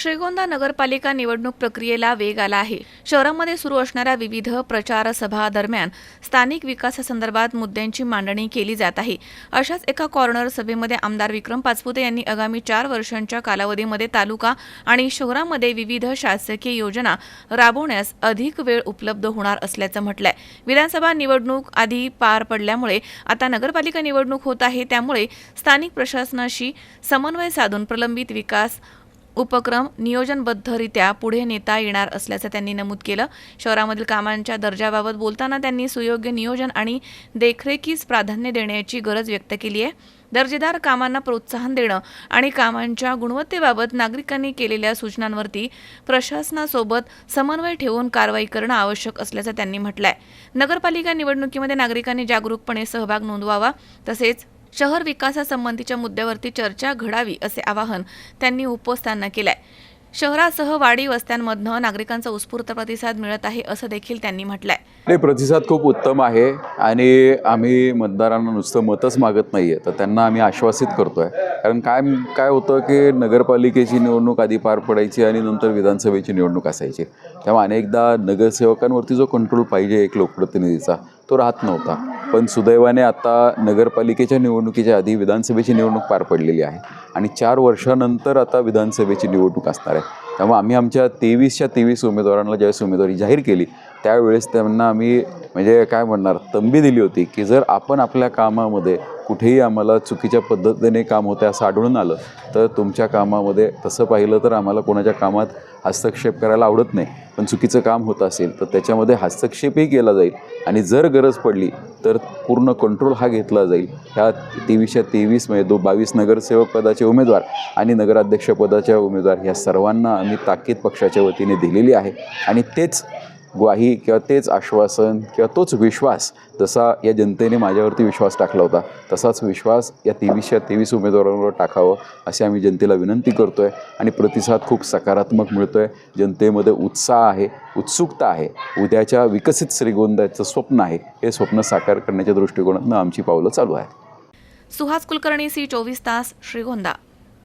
श्रीगोंदा नगरपालिका निवडणूक प्रक्रियेला वेग आला आहे. शहरामध्ये सुरू असणाऱ्या विविध प्रचार सभा दरम्यान स्थानिक विकासासंदर्भात मुद्द्यांची मांडणी केली जात आहे. अशाच एका कॉर्नर सभेमध्ये आमदार विक्रम पाचपुते यांनी आगामी चार वर्षांच्या कालावधीमध्ये तालुका आणि शहरामध्ये विविध शासकीय योजना राबवण्यास अधिक वेळ उपलब्ध होणार असल्याचं म्हटलंय. विधानसभा निवडणूक आधी पार पडल्यामुळे आता नगरपालिका निवडणूक होत आहे त्यामुळे स्थानिक प्रशासनाशी समन्वय साधून प्रलंबित विकास उपक्रम नियोजनबद्धरित्या पुढे नेता येणार असल्याचं त्यांनी नमूद केलं. शहरामधील कामांच्या दर्जाबाबत बोलताना त्यांनी सुयोग्य नियोजन आणि देखरेखीस प्राधान्य देण्याची गरज व्यक्त केली आहे. दर्जेदार कामांना प्रोत्साहन देणं आणि कामांच्या गुणवत्तेबाबत नागरिकांनी केलेल्या सूचनांवरती प्रशासनासोबत समन्वय ठेवून कारवाई करणं आवश्यक असल्याचं त्यांनी म्हटलंय. नगरपालिका निवडणुकीमध्ये नागरिकांनी जागरूकपणे सहभाग नोंदवावा. तसेच शहर विकासासंबंधीच्या मुद्द्यावरती चर्चा घडावी असे आवाहन त्यांनी उपस्थांना केलंय. शहरासह वाडी वस्त्यांमधनं नागरिकांचा उत्स्फूर्त प्रतिसाद मिळत आहे असं देखील त्यांनी म्हटलंय. प्रतिसाद खूप उत्तम आहे आणि आम्ही मतदारांना नुसतं मतच मागत नाही आहे तर त्यांना आम्ही आश्वासित करतोय. कारण काय काय होतं की नगरपालिकेची निवडणूक आधी पार पडायची आणि नंतर विधानसभेची निवडणूक असायची. तेव्हा अनेकदा नगरसेवकांवरती जो कंट्रोल पाहिजे एक लोकप्रतिनिधीचा तो राहत नव्हता. पण सुदैवाने आता नगरपालिकेच्या निवडणुकीच्या आधी विधानसभेची निवडणूक पार पडलेली आहे. आणि चार वर्षानंतर आता विधानसभेची निवडणूक असणार आहे. त्यामुळे आम्ही आमच्या तेवीसच्या तेवीस उमेदवारांना ज्यावेळेस उमेदवारी जाहीर केली त्यावेळेस त्यांना आम्ही म्हणजे काय म्हणणार तंबी दिली होती की जर आपण आपल्या कामामध्ये कुठेही आम्हाला चुकीच्या पद्धतीने काम होते असं आढळून आलं तर तुमच्या कामामध्ये तसं पाहिलं तर आम्हाला कोणाच्या कामात हस्तक्षेप करायला आवडत नाही. पण चुकीचं काम होत असेल तर त्याच्यामध्ये हस्तक्षेपही केला जाईल. आणि जर गरज पडली तर पूर्ण कंट्रोल हा घेतला जाईल. ह्या तेवीसच्या तेवीस म्हणजे दो बावीस नगरसेवक पदाचे उमेदवार आणि नगराध्यक्ष पदाच्या उमेदवार ह्या सर्वांना आम्ही ताकीद पक्षाच्या वतीने दिलेली आहे. आणि तेच ग्वाही किंवा तेच आश्वासन किंवा तोच विश्वास जसा या जनतेने माझ्यावरती विश्वास टाकला होता तसाच विश्वास या तेवीसच्या तेवीस उमेदवारांवर टाकावं अशी आम्ही जनतेला विनंती करतो आहे आणि प्रतिसाद खूप सकारात्मक मिळतो आहे जनतेमध्ये उत्साह आहे उत्सुकता आहे. उद्याच्या विकसित श्रीगोंदाचं स्वप्न आहे. हे स्वप्न साकार करण्याच्या दृष्टिकोनातून आमची पावलं चालू आहेत. सुहास कुलकर्णी सी चोवीस तास श्रीगोंदा.